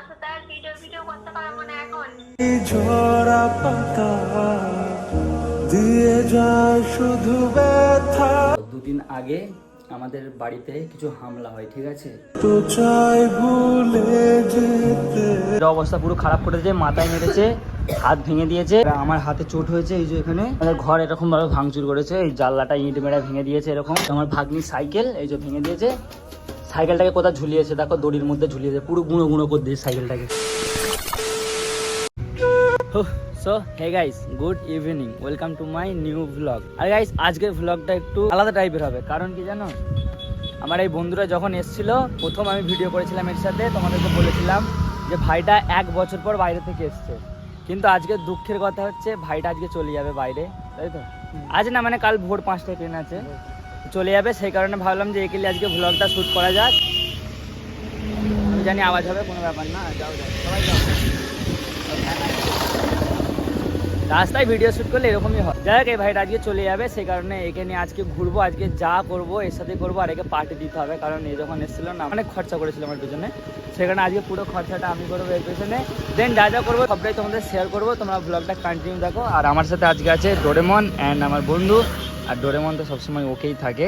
তোমার সাথে আর video video করতে পারব না এখন। ঝরা পাতা দিয়ে যায় শুধু ব্যথা। দুদিন আগে আমাদের বাড়িতে কিছু হামলা হয় ঠিক আছে? তো চাই ভুলে যেতে। এর অবস্থা পুরো খারাপ করে দিয়েছে মাথায় মেরেছে হাত ভেঙে দিয়েছে। আমার হাতে চোট হয়েছে এই যে এখানে। আমাদের ঘর এরকম ভাবে ভাঙচুর করেছে এই জানলাটা ইট মেরা ভেঙে দিয়েছে এরকম। আমার ভাগ্নি সাইকেল এই যে ভেঙে দিয়েছে। সাইকেলটাকে কোথাও ঝুলিয়েছে? দেখো দড়ির মধ্যে ঝুলিয়েছে। পুরো গুঁড়ো গুঁড়ো করে দিয়েছে সাইকেলটাকে। So hey guys good evening welcome to my new blog R guys আজকের ব্লগটা একটু আলাদা টাইপের হবে। কারণ কি জানো? আমার এই বন্ধুরা যখন এসেছিল প্রথম আমি ভিডিও করেছিলাম এর সাথে তোমাদেরকে বলেছিলাম যে ভাইটা এক বছর পর বাইরে থেকে এসছে। কিন্তু আজকে দুঃখের কথা হচ্ছে ভাইটা আজকে চলে যাবে বাইরে তাই তো? আজ না মানে কাল ভোর পাঁচটায় ট্রেন আছে। চলে যাবে, সেই কারণে ভাবলাম যে একে আজকে ব্লগটা শ্যুট করা যাক। আমি জানি আওয়াজ হবে, কোনো ব্যাপার না, যাও সবাই রাস্তায় ভিডিও শ্যুট করলে এরকমই হয়। যাই হোক, এই ভাইটা আজকে চলে যাবে, সেই কারণে একে নিয়ে আজকে ঘুরবো, আজকে যা করব, এর সাথে করব, আর একে পার্টি দিতে হবে, কারণ এ যখন এসেছিল না, অনেক খরচা করেছিল আমার পেছনে। সেখানে আজকে পুরো খরচাটা আমি করব এর পেছনে। দেন যা যা করব, সবটাই তোমাদের শেয়ার করব, তোমরা ব্লগটা কন্টিনিউ দেখো। আর আমার সাথে আজকে আছে ডোরেমন অ্যান্ড আমার বন্ধু আর ডোরেমন তো সবসময় ওকেই থাকে।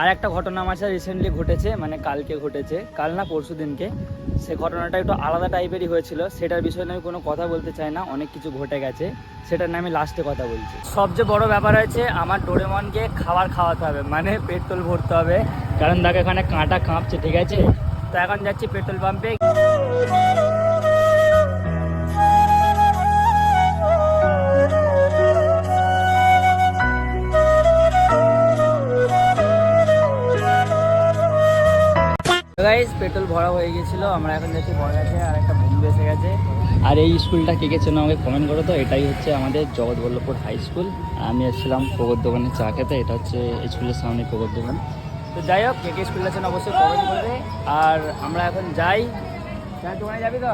আর একটা ঘটনা আমার সাথে রিসেন্টলি ঘটেছে মানে কালকে ঘটেছে। কাল না পরশু দিনকে। সে ঘটনাটা একটু আলাদা টাইপেরই হয়েছিল। সেটার বিষয়ে আমি কোনো কথা বলতে চাই না, অনেক কিছু ঘটে গেছে। সেটার নিয়ে আমি লাস্টে কথা বলছি। সবচেয়ে বড় ব্যাপার হয়েছে, আমার ডোরেমনকে খাবার খাওয়াতে হবে মানে পেট্রোল ভরতে হবে। কারণ দেখো এখানে কাঁটা কাঁপছে, ঠিক আছে? তো এখন যাচ্ছি পেট্রোল পাম্পে। পেট্রোল ভরা হয়ে গেছিল আমরা এখন যাচ্ছি ভরা গেছে আর একটা বন্ধু এসে গেছে। আর এই স্কুলটা কে কে চেনো আমাকে কমেন্ট করো তো এটাই হচ্ছে আমাদের জগৎবল্লভপুর হাই স্কুল আমি এসেছিলাম কোকর দোকানে চা খেতে এটা হচ্ছে এই স্কুলের সামনে কোকর দোকান। তো যাই হোক কে কে স্কুল আছেন অবশ্যই কমেন্ট করবে। আর আমরা এখন যাই। চায়ের দোকানে যাবি তো?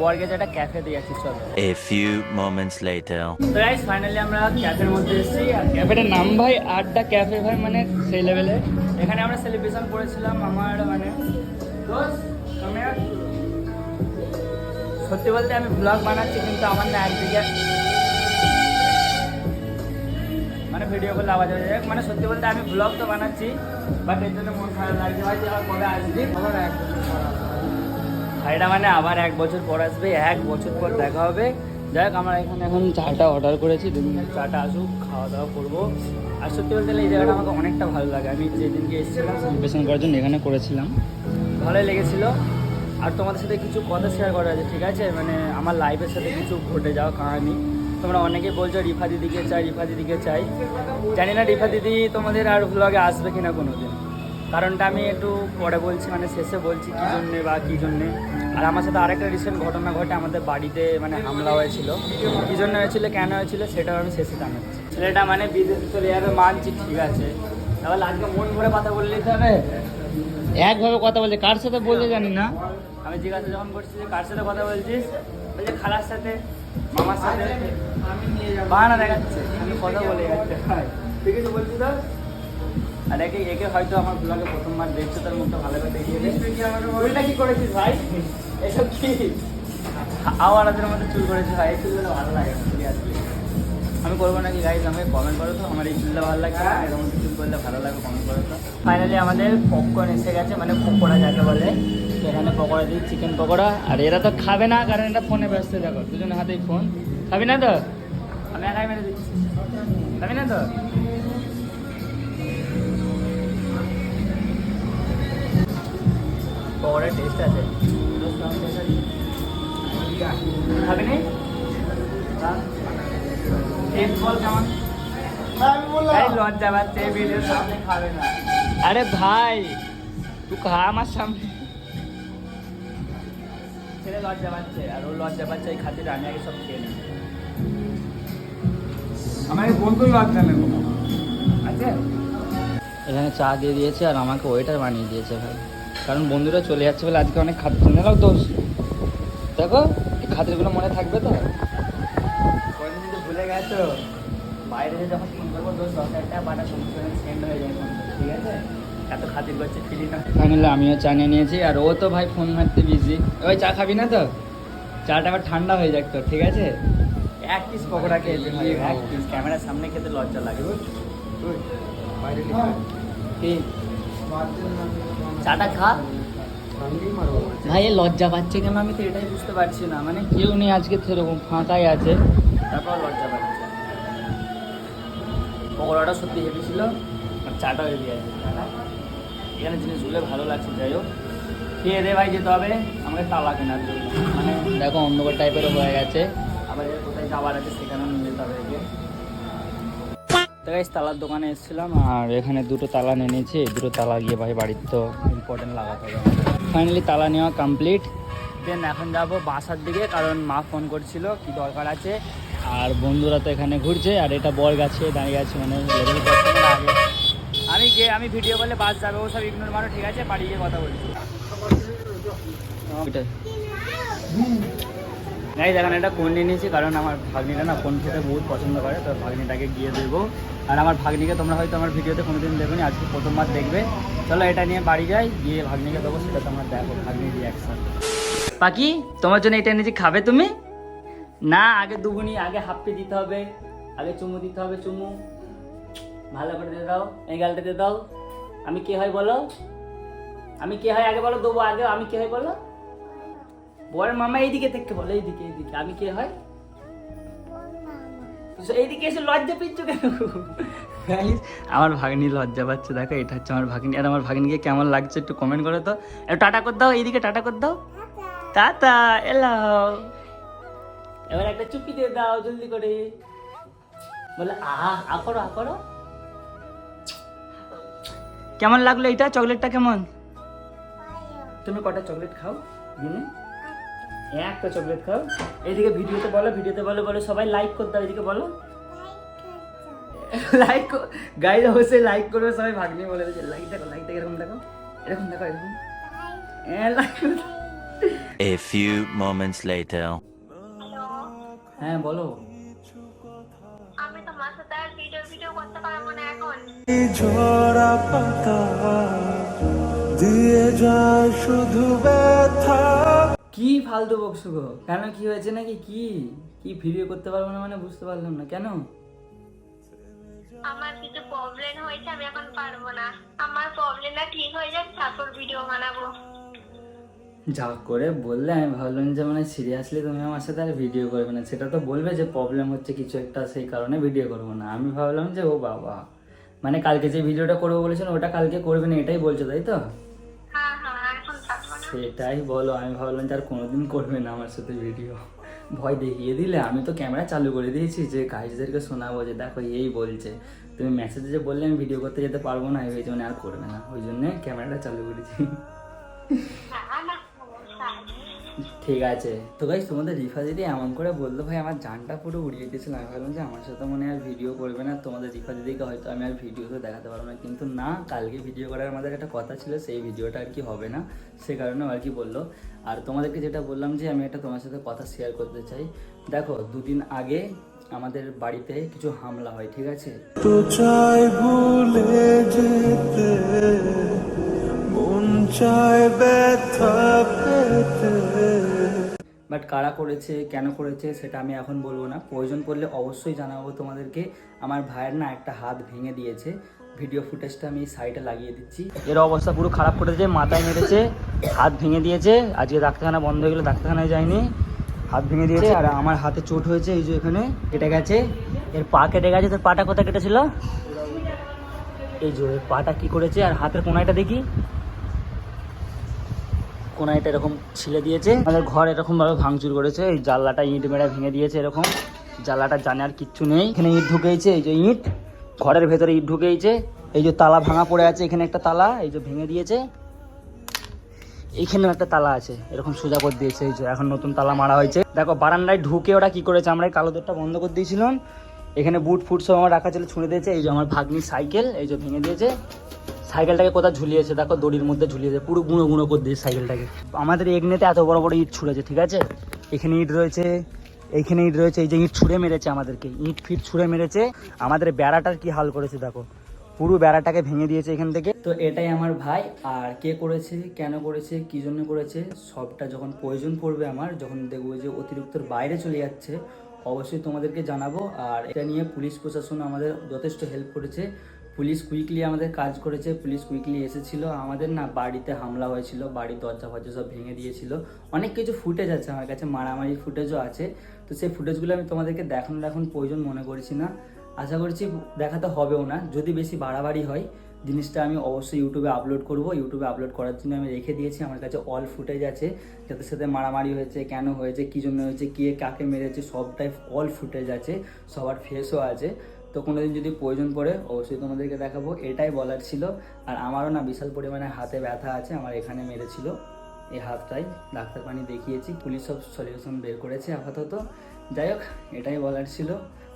বর গেছে একটা ক্যাফেতে যাচ্ছি চলো। A few moments later. তো গাইস ফাইনালি আমরা ক্যাফের মধ্যে এসেছি। আর ক্যাফেটার নাম ভাই আড্ডা ক্যাফে ভাই মানে সেই লেভেলে এখানে আমরা সেলিব্রেশন করেছিলাম আমার মানে দোস্ত, come সত্যি বলতে আমি ব্লগ বানাচ্ছি কিন্তু আমার না একদিকে মানে ভিডিও করলে আওয়াজ হয়ে যায় মানে সত্যি বলতে আমি ব্লগ তো বানাচ্ছি বাট এর জন্য মন খারাপ লাগছে। ভাই যে আবার কবে আসবি? খবর এক ভাইটা মানে আবার এক বছর পর আসবে এক বছর পর দেখা হবে। যাই হোক আমরা এখানে এখন চাটা অর্ডার করেছি দুদিন চাটা আসুক খাওয়া দাওয়া করব। আর সত্যি বলতে গেলে এই জায়গাটা আমাকে অনেকটা ভালো লাগে। আমি যেদিনকে এসেছিলাম সেলিব্রেশন করার জন্য এখানে করেছিলাম। ভালোই লেগেছিলো। আর তোমাদের সাথে কিছু কথা শেয়ার করা আছে ঠিক আছে? মানে আমার লাইফের সাথে কিছু ঘটে যাওয়া কাহানি। তোমরা অনেকে বলছো রিফা দিদিকে চাই রিফা দিদিকে চাই। জানি না রিফা দিদি তোমাদের আর ব্লগে আসবে কিনা কোনো দিন কারণটা আমি একটু পরে বলছি মানে শেষে বলছি কী জন্যে বা কী জন্যে। আর আমার সাথে আরেকটা রিসেন্ট ঘটনা ঘটে আমাদের বাড়িতে মানে হামলা হয়েছিল। কী জন্য হয়েছিল কেন হয়েছিল সেটাও আমি শেষে জানাচ্ছি। ছেলেটা মানে বিদেশে চলে যাবে মানছি ঠিক আছে। তাহলে আজকে মন ভরে কথা বলে নিতে হবে? একভাবে কথা বলছে কার সাথে বলছে জানি না। আমি জিজ্ঞাসা যখন করছি যে কার সাথে কথা বলছিস বলছে খালার সাথে মামার সাথে। বাহানা দেখাচ্ছে আমি কথা বলে যাচ্ছে। ঠিক আছে বলছি তো? আর একে একে হয়তো আমার ব্লগে প্রথমবার দেখছ তার মুখটা ভালো করে দেখিয়ে চুলটা কি করেছিস ভাই? এসব কি? আওয়ারাদের মধ্যে চুল করেছিস ভাই এই চুলগুলো ভালো লাগে আমি করব নাকি গাইজ আমাকে কমেন্ট করো তো আমার এই চুলটা ভালো লাগছে না এরকম চুল করলে ভালো লাগে কমেন্ট করো তো। ফাইনালি আমাদের পপকর্ন এসে গেছে মানে পকোড়া যাকে বলে এখানে পকোড়া দিই চিকেন পকোড়া। আর এরা তো খাবে না কারণ এটা ফোনে ব্যস্ত দেখো দুজনের হাতেই ফোন খাবি না তো? আমি একাই মেরে দিচ্ছি। খাবি না তো? পকোড়ার টেস্ট আছে। খাবি নি? টেস্ট বল কেমন? লজ্জা পাচ্ছে ভিডিওর সামনে খাবে না। আরে ভাই তুই খা আমার সামনে। ছেলে লজ্জা পাচ্ছে আর ও লজ্জা পাচ্ছে এই খাতিরে আমি আগে সব খেয়ে নিই আমার বন্ধু লাগছে না কোনো। আছে? এখানে চা দিয়ে দিয়েছে আর আমাকে ওয়েটার বানিয়ে দিয়েছে ভাই। কারণ বন্ধুরা চলে যাচ্ছে বলে আজকে অনেক খাদ্য নাও দোষ। দেখো এই খাদ্যগুলো মনে থাকবে তো? যদি ভুলে গেছো? বাইরে যখন ফোন করব দোষ দশ হাজার টাকা পাঠা সেন্ড হয়ে যায় ঠিক আছে? এত খাতির করছে ফিরি না। ফাইনালি আমিও চা নিয়ে নিয়েছি আর ও তো ভাই ফোন মারতে বিজি ওই চা খাবি না তো? চাটা আবার ঠান্ডা হয়ে যাক তো ঠিক আছে? এক পিস পকোড়া খেয়েছে ভাই এক পিস ক্যামেরার সামনে খেতে লজ্জা লাগে কি? চাটা খা। ভাই এ লজ্জা পাচ্ছে কেন? আমি তো এটাই বুঝতে পারছি না। মানে কেউ নেই আজকে সেরকম ফাঁকাই আছে। তারপর লজ্জা পাচ্ছে। পকোড়াটা সত্যি হেভি ছিল আর চাটাও হেভি আছে। এখানে জিনিসগুলো ভালো লাগছে যাই হোক। খেয়ে দে ভাই যেতে হবে। আমাকে তালা কেনার জন্য। মানে দেখো অন্ধকার টাইপেরও হয়ে গেছে। আবার কোথায় যাওয়ার আছে সেখানেও নিয়ে যেতে হবে গাইস তালার দোকানে এসেছিলাম আর এখানে দুটো তালা নিয়ে নিয়েছি। দুটো তালা গিয়ে ভাই বাড়ির তো ইম্পর্টেন্ট লাগাতে হবে। ফাইনালি তালা নেওয়া কমপ্লিট দেন এখন যাব বাসার দিকে, কারণ মা ফোন করছিল কি দরকার আছে। আর বন্ধুরা তো এখানে ঘুরছে, আর এটা বর গাছে দাঁড়িয়ে আছে মানে আমি গিয়ে, আমি ভিডিও করলে বাস যাবে, ও সব ইগনোর মারো, ঠিক আছে? বাড়ি গিয়ে কথা বলছি। ওইটাই গাই দেখেন, এটা কোন নিয়ে নিয়েছি? কারণ আমার ভাগ্নিটা না কোন খেতে বহুত পছন্দ করে, তো ভাগ্নিটাকে গিয়ে দেবো আর আমার ভাগ্নিকে তোমরা হয়তো আমার ভিডিওতে কোনোদিন দেখো নি আজকে প্রথমবার দেখবে। চলো এটা নিয়ে বাড়ি যাই, গিয়ে ভাগ্নিকে দেবো, সেটা তোমরা দেখো, ভাগ্নি রিয়াকশন পাখি, তোমার জন্য এটা এনেছি, খাবে তুমি? না, আগে দুগুনি আগে হাপ্পি দিতে হবে, আগে চুমু দিতে হবে, চুমু। ভালো করে দিয়ে দাও, এই গালটা দিয়ে দাও। আমি কে হয় বলো? আমি কে হয় আগে বলো, দেবো আগে, আমি কে হয় বলো? বরের মামা এইদিকে থেকে বলো এইদিকে এইদিকে। আমি কে হয়? এইদিকে এসে লজ্জা পিচ্ছ কেন? আমার ভাগ্নি লজ্জা পাচ্ছে দেখো এটা হচ্ছে আমার ভাগ্নি। আর আমার ভাগ্নিকে কেমন লাগছে একটু কমেন্ট করো তো একটু টাটা করে দাও এইদিকে টাটা করে দাও। টাটা এলো। এবার একটা চুপি দিয়ে দাও জলদি করে। বলে আহ আ করো আ করো। কেমন লাগল এটা চকলেটটা কেমন? তুমি কটা চকলেট খাও দিনে? একটা চকলেট খাও। এইদিকে ভিডিওতে বলো ভিডিওতে বলো বলো সবাই লাইক করতে হবে এদিকে বলো। লাইক গাইজ অবশ্যই লাইক করবে সবাই ভাগ্নি বলে দিচ্ছে লাইক দেখো লাইক দেখো এরকম দেখো এরকম দেখো এরকম। হ্যাঁ like A few moments later. হ্যাঁ বলো। আমি তোমার সাথে আর ভিডিও ভিডিও করতে পারব না এখন। ঝরা পাতা দিয়ে যায় শুধু ব্যথা। কি ফালতু বকছো গো? কেন কি হয়েছে নাকি? কি? কি ভিডিও করতে পারব না মানে বুঝতে পারলাম না। কেন? আমার কিছু প্রবলেম হয়েছে আমি এখন পারব না। আমার প্রবলেমটা ঠিক হয়ে যাক তারপর ভিডিও বানাবো। যা করে বললে আমি ভাবলাম যে মানে সিরিয়াসলি তুমি আমার সাথে আর ভিডিও করবে না। সেটা তো বলবে যে প্রবলেম হচ্ছে কিছু একটা সেই কারণে ভিডিও করব না। আমি ভাবলাম যে ও বাবা। মানে কালকে যে ভিডিওটা করব বলেছেন ওটা কালকে করবে না এটাই বলছো তাই তো? সেটাই বলো, আমি ভাবলাম যে আর কোনোদিন করবে না আমার সাথে ভিডিও ভয় দেখিয়ে দিলে, আমি তো ক্যামেরা চালু করে দিয়েছি যে গাইজদেরকে শোনাবো যে, দেখো এই বলছে। তুমি মেসেজে যে বললে, আমি ভিডিও করতে যেতে পারব না এই জন্য আর করবে না। ওই জন্যে ক্যামেরাটা চালু করেছি। আছে। ঠিক আছে। তো ভাই তোমাদের রিফা দিদি এমন করে বলল, ভাই, আমার জানটা পুরো উড়িয়ে দিয়েছিল। আমি ভাবলাম যে আমার সাথে মনে আর ভিডিও করবে না, তোমাদের রিফা দিদিকে হয়তো আমি আর ভিডিওতে দেখাতে পারব না। কিন্তু না, কালকে ভিডিও করার আমাদের একটা কথা ছিল, সেই ভিডিওটা আর কি হবে না। সে কারণে আর কি বলল। আর তোমাদেরকে যেটা বললাম যে, আমি একটা তোমার সাথে কথা শেয়ার করতে চাই। দেখো, দুদিন আগে আমাদের বাড়িতে কিছু হামলা হয়, ঠিক আছে? তো চাই ভুলে যেতে। বাট কারা করেছে, কেন করেছে, সেটা আমি এখন বলব না। প্রয়োজন পড়লে অবশ্যই জানাব তোমাদেরকে। আমার ভাইয়ের না একটা হাত ভেঙে দিয়েছে। ভিডিও ফুটেজটা আমি সাইডে লাগিয়ে দিচ্ছি। এর অবস্থা পুরো খারাপ করেছে, মাথায় মেরেছে, হাত ভেঙে দিয়েছে। আজকে ডাক্তারখানা বন্ধ হয়ে গেলে ডাক্তারখানায় যায়নি। হাত ভেঙে দিয়েছে আর আমার হাতে চোট হয়েছে, এই যে এখানে কেটে গেছে। এর পা কেটে গেছে, তোর পাটা কোথায় কেটেছিল? এই যে পাটা কি করেছে, আর হাতের কোনাইটা দেখি। কোনাইটা এরকম ছিলে দিয়েছে। আমাদের ঘর এরকম ভাবে ভাঙচুর করেছে। এই জানলাটা ইট মেরা ভেঙে দিয়েছে এরকম। জানলাটা জানে আর কিচ্ছু নেই। এখানে ইট ঢুকেছে এই যে ইট। ঘরের ভেতরে ইট ঢুকেছে এই যে তালা ভাঙা পড়ে আছে এখানে একটা তালা, এই যে ভেঙে দিয়েছে। এইখানেও একটা তালা আছে, এরকম সোজা করে দিয়েছে। এই যে এখন নতুন তালা মারা হয়েছে। দেখো, বারান্দায় ঢুকে ওরা কি করেছে? আমরা এই কালো দরটা বন্ধ করে দিয়েছিলাম। এখানে বুট ফুট সব আমার রাখা ছিল, ছুঁড়ে দিয়েছে। এই যে আমার ভাগ্নি সাইকেল, এই যে ভেঙে দিয়েছে। সাইকেলটাকে কোথাও ঝুলিয়েছে? দেখো, দড়ির মধ্যে ঝুলিয়েছে, পুরো গুঁড়ো গুঁড়ো করে দিয়েছে সাইকেলটাকে। আমাদের এগনেতে এত বড় বড় ইট ছুঁড়েছে, ঠিক আছে? এখানে ইট রয়েছে এইখানে ইট রয়েছে, এই যে ইট ছুঁড়ে মেরেছে আমাদেরকে, ইট ফিট ছুঁড়ে মেরেছে। আমাদের বেড়াটার কি হাল করেছে, দেখো। পুরো বেড়াটাকে ভেঙে দিয়েছে এখান থেকে। তো এটাই আমার ভাই, আর কে করেছে, কেন করেছে, কি জন্য করেছে, সবটা যখন প্রয়োজন পড়বে আমার, যখন দেখব যে অতিরিক্তর বাইরে চলে যাচ্ছে, অবশ্যই তোমাদেরকে জানাব। আর এটা নিয়ে পুলিশ প্রশাসন আমাদের যথেষ্ট হেল্প করেছে। পুলিশ কুইকলি আমাদের কাজ করেছে, পুলিশ কুইকলি এসেছিল। আমাদের না বাড়িতে হামলা হয়েছিল, বাড়ির দরজা ফরজা সব ভেঙে দিয়েছিল। অনেক কিছু ফুটেজ আছে আমার কাছে, মারামারি ফুটেজও আছে। তো সেই ফুটেজগুলো আমি তোমাদেরকে দেখানোর এখন প্রয়োজন মনে করছি না। আশা করছি দেখাতে হবেও না। যদি বেশি বাড়াবাড়ি হয়, জিনিসটা আমি অবশ্যই ইউটিউবে আপলোড করব। ইউটিউবে আপলোড করার জন্য আমি রেখে দিয়েছি। আমার কাছে অল ফুটেজ আছে। যাদের সাথে মারামারি হয়েছে, কেন হয়েছে, কী জন্য হয়েছে, কে কাকে মেরেছে সবটাই অল ফুটেজ আছে। সবার ফেসও আছে। তো কোনোদিন যদি প্রয়োজন পড়ে, অবশ্যই তোমাদেরকে দেখাবো। এটাই বলার ছিল। আর আমারও না বিশাল পরিমাণে হাতে ব্যথা আছে, আমার এখানে মেরেছিল। এই হাতটাই ডাক্তার পানি দেখিয়েছি। পুলিশ সব সলিউশন বের করেছে আপাতত। যাই হোক, এটাই বলার ছিল।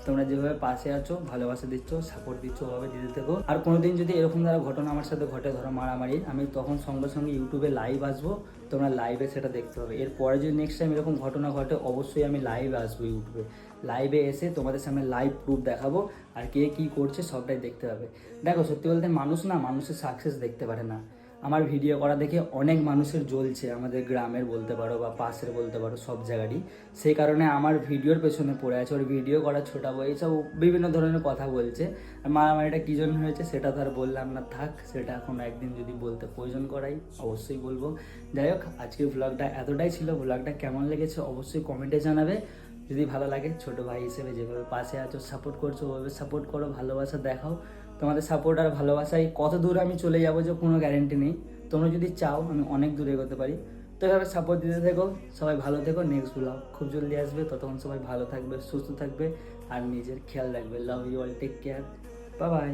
তোমরা যেভাবে পাশে আছো, ভালোবাসা দিচ্ছ সাপোর্ট দিচ্ছ, ওভাবে দিতে থেকো। আর কোনোদিন যদি এরকম ধরো ঘটনা আমার সাথে ঘটে, ধরো মারামারি, আমি তখন সঙ্গে সঙ্গে ইউটিউবে লাইভ আসব, তোমরা লাইভে সেটা দেখতে হবে এরপরে যদি নেক্সট টাইম এরকম ঘটনা ঘটে, অবশ্যই আমি লাইভে আসব ইউটিউবে। লাইভে এসে তোমাদের সামনে লাইভ প্রুফ দেখাবো আর কে কী করছে সবটাই দেখতে পাবে। দেখো, সত্যি বলতে মানুষ না মানুষের সাকসেস দেখতে পারে না। আমার ভিডিও করা দেখে অনেক মানুষের জ্বলছে, আমাদের গ্রামের বলতে পারো বা পাশের বলতে পারো সব জায়গারই। সেই কারণে আমার ভিডিওর পেছনে পড়ে আছে, ওর ভিডিও করা ছোটাবো এইসব বিভিন্ন ধরনের কথা বলছে। আর মারামারিটা কী জন্য হয়েছে সেটা তো আর বললাম না, থাক, সেটা এখন একদিন যদি বলতে প্রয়োজন করাই, অবশ্যই বলব। যাই হোক, আজকের ব্লগটা এতটাই ছিল। ব্লগটা কেমন লেগেছে অবশ্যই কমেন্টে জানাবে। যদি ভালো লাগে, ছোট ভাই হিসেবে যেভাবে পাশে আছো সাপোর্ট করছ, ওভাবে সাপোর্ট করো, ভালোবাসা দেখাও। তোমাদের সাপোর্ট আর ভালোবাসায় কত দূর আমি চলে যাব যে কোনো গ্যারেন্টি নেই। তোমরা যদি চাও, আমি অনেক দূরে এগোতে পারি। তো এভাবে সাপোর্ট দিতে থেকো, সবাই ভালো থেকো নেক্সট ব্লগ খুব জলদি আসবে। ততক্ষণ সবাই ভালো থাকবে, সুস্থ থাকবে, আর নিজের খেয়াল রাখবে। Love you all take care bye bye